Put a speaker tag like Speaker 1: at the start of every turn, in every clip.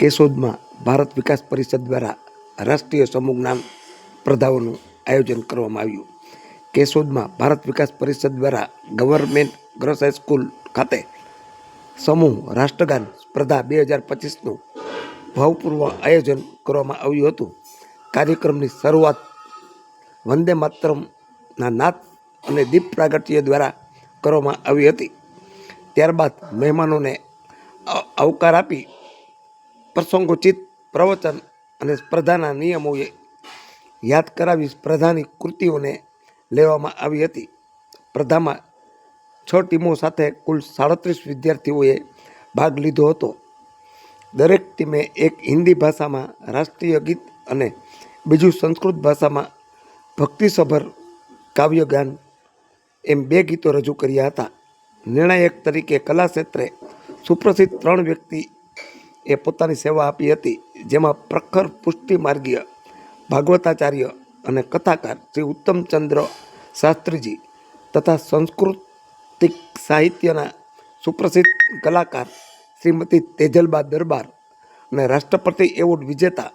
Speaker 1: કેશોદમાં ભારત વિકાસ પરિષદ દ્વારા રાષ્ટ્રીય સમૂહ જ્ઞાન સ્પર્ધાઓનું આયોજન કરવામાં આવ્યું. કેશોદમાં ભારત વિકાસ પરિષદ દ્વારા ગવર્મેન્ટ ગર્લ્સ હાઈસ્કૂલ ખાતે સમૂહ રાષ્ટ્રગાન સ્પર્ધા બે હજાર પચીસનું ભાવપૂર્વ આયોજન કરવામાં આવ્યું હતું. કાર્યક્રમની શરૂઆત વંદે માતરમના નાથ અને દીપ પ્રાગટ્ય દ્વારા કરવામાં આવી હતી. ત્યારબાદ મહેમાનોને આવકાર આપી પ્રસંગોચિત પ્રવચન અને સ્પર્ધાના નિયમોએ યાદ કરાવી સ્પર્ધાની કૃતિઓને લેવામાં આવી હતી. સ્પર્ધામાં છ ટીમો સાથે કુલ સાડત્રીસ વિદ્યાર્થીઓએ ભાગ લીધો હતો. દરેક ટીમે એક હિન્દી ભાષામાં રાષ્ટ્રીય ગીત અને બીજું સંસ્કૃત ભાષામાં ભક્તિસભર કાવ્યગાન એમ બે ગીતો રજૂ કર્યા હતા. નિર્ણાયક તરીકે કલા ક્ષેત્રે સુપ્રસિદ્ધ ત્રણ વ્યક્તિ એ પોતાની સેવા આપી હતી, જેમાં પ્રખર પુષ્ટિ માર્ગીય ભાગવતાચાર્ય અને કથાકાર શ્રી ઉત્તમચંદ્ર શાસ્ત્રીજી તથા સંસ્કૃતિક સાહિત્યના સુપ્રસિદ્ધ કલાકાર શ્રીમતી તેજલબા દરબાર અને રાષ્ટ્રપતિ એવોર્ડ વિજેતા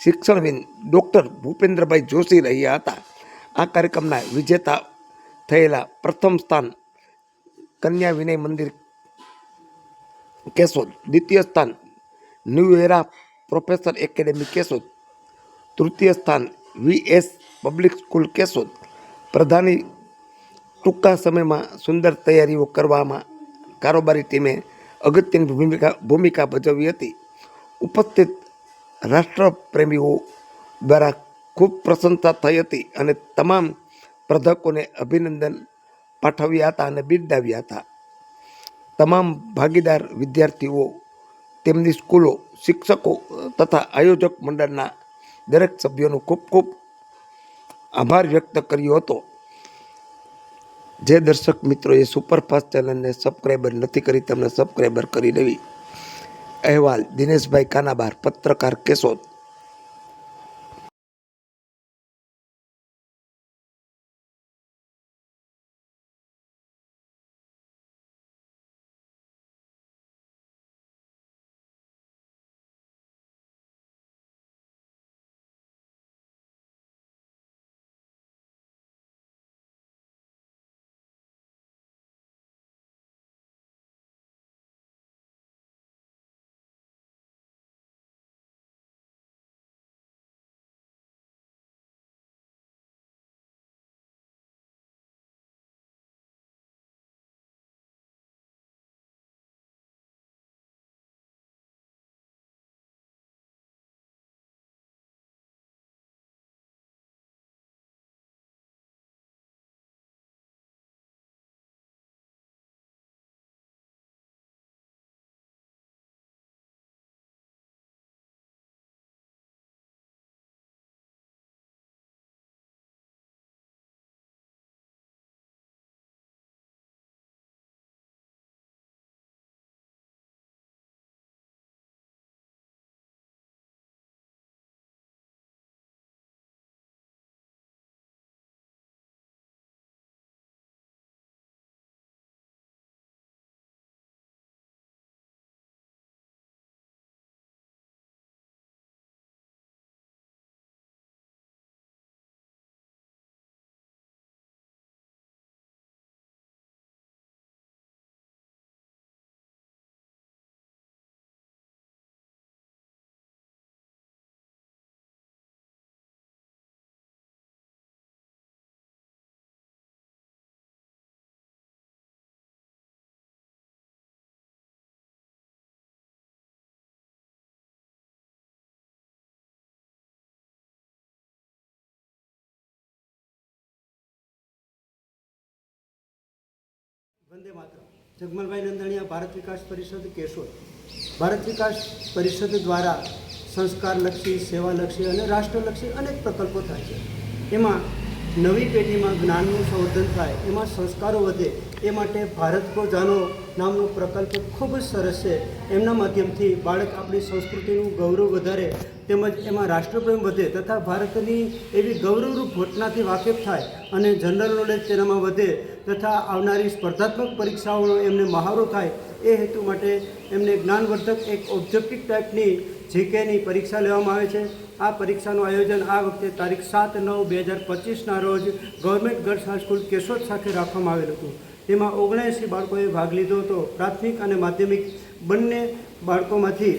Speaker 1: શિક્ષણવિદ ડૉક્ટર ભૂપેન્દ્રભાઈ જોશી રહ્યા હતા. આ કાર્યક્રમના વિજેતા થયેલા પ્રથમ સ્થાન કન્યા વિનય મંદિર કેશોદ, દ્વિતીય સ્થાન new era professor academy Keshod તૃતીય સ્થાન વીએસ પબ્લિક સ્કૂલ કેશોદ પ્રધાની ટૂંકા સમયમાં સુંદર તૈયારીઓ કરવામાં કારોબારી ટીમે અગત્યની ભૂમિકા ભૂમિકા ભજવી હતી. ઉપસ્થિત રાષ્ટ્રપ્રેમીઓ દ્વારા ખૂબ પ્રશંસા થઈ હતી અને તમામ સ્પર્ધકોને અભિનંદન પાઠવ્યા હતા અને બિરદાવ્યા હતા. તમામ ભાગીદાર વિદ્યાર્થીઓ તેમની સ્કૂલો, શિક્ષકો તથા આયોજક મંડળના દરેક સભ્યોનો ખૂબ ખૂબ આભાર વ્યક્ત કર્યો હતો. જે દર્શક મિત્રોએ સુપરફાસ્ટ ચેનલને સબસ્ક્રાઈબર નથી કરી, તેમને સબસ્ક્રાઈબર કરી લેવી અહેવાલ દિનેશભાઈ કાનાબાર, પત્રકાર કેશોદ.
Speaker 2: વંદે માત્ર જગમલભાઈ નંદાણીયા ભારત વિકાસ પરિષદ, કેશોદ. ભારત વિકાસ પરિષદ દ્વારા સંસ્કારલક્ષી, સેવાલક્ષી અને રાષ્ટ્રલક્ષી અનેક પ્રકલ્પો થાય છે. એમાં નવી પેઢીમાં જ્ઞાનનું સંવર્ધન થાય, એમાં સંસ્કારો વધે એ માટે ભારત કો જાણો નામનો પ્રકલ્પ ખૂબ જ સરસ છે. એમના માધ્યમથી બાળક આપણી સંસ્કૃતિનું ગૌરવ વધારે તેમજ એમાં રાષ્ટ્રપ્રેમ વધે તથા ભારતની એવી ગૌરવરૂપ ઘટનાથી વાકેફ થાય અને જનરલ નોલેજ તેનામાં વધે તથા આવનારી સ્પર્ધાત્મક પરીક્ષાઓનો એમને મહારો થાય એ હેતુ માટે એમને જ્ઞાનવર્ધક એક ઓબ્જેક્ટિવ ટાઈપની જીકેની પરીક્ષા લેવામાં આવે છે. આ પરીક્ષાનું આયોજન આ વખતે તારીખ સાત નવ બે હજાર પચીસના રોજ ગવર્મેન્ટ ગર્લ્સ હાઈસ્કૂલ કેશોદ સાથે રાખવામાં આવેલું હતું. તેમાં ઓગણએંસી બાળકોએ ભાગ લીધો હતો. પ્રાથમિક અને માધ્યમિક બંને બાળકોમાંથી,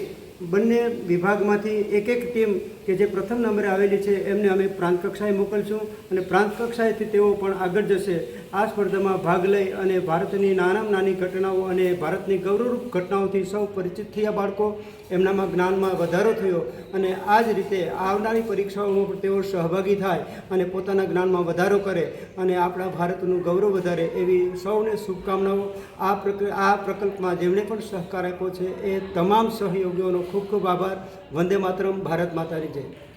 Speaker 2: બંને વિભાગમાંથી એક એક ટીમ કે જે પ્રથમ નંબરે આવેલી છે, એમને અમે પ્રાંત કક્ષાએ મોકલશું અને પ્રાંત કક્ષાએથી તેઓ પણ આગળ જશે. આ સ્પર્ધામાં ભાગ લઈ અને ભારતની નાનામાં નાની ઘટનાઓ અને ભારતની ગૌરવરૂપ ઘટનાઓથી સૌ પરિચિત થયા બાળકો, એમનામાં જ્ઞાનમાં વધારો થયો અને આ જ રીતે આવનારી પરીક્ષાઓમાં તેઓ સહભાગી થાય અને પોતાના જ્ઞાનમાં વધારો કરે અને આપણા ભારતનું ગૌરવ વધારે એવી સૌને શુભકામનાઓ. આ પ્રક, આ પ્રકલ્પમાં જેમણે પણ સહકાર આપ્યો છે, એ તમામ સહયોગીઓનો ખૂબ ખૂબ આભાર. વંદે માતરમ, ભારત માતાની જય.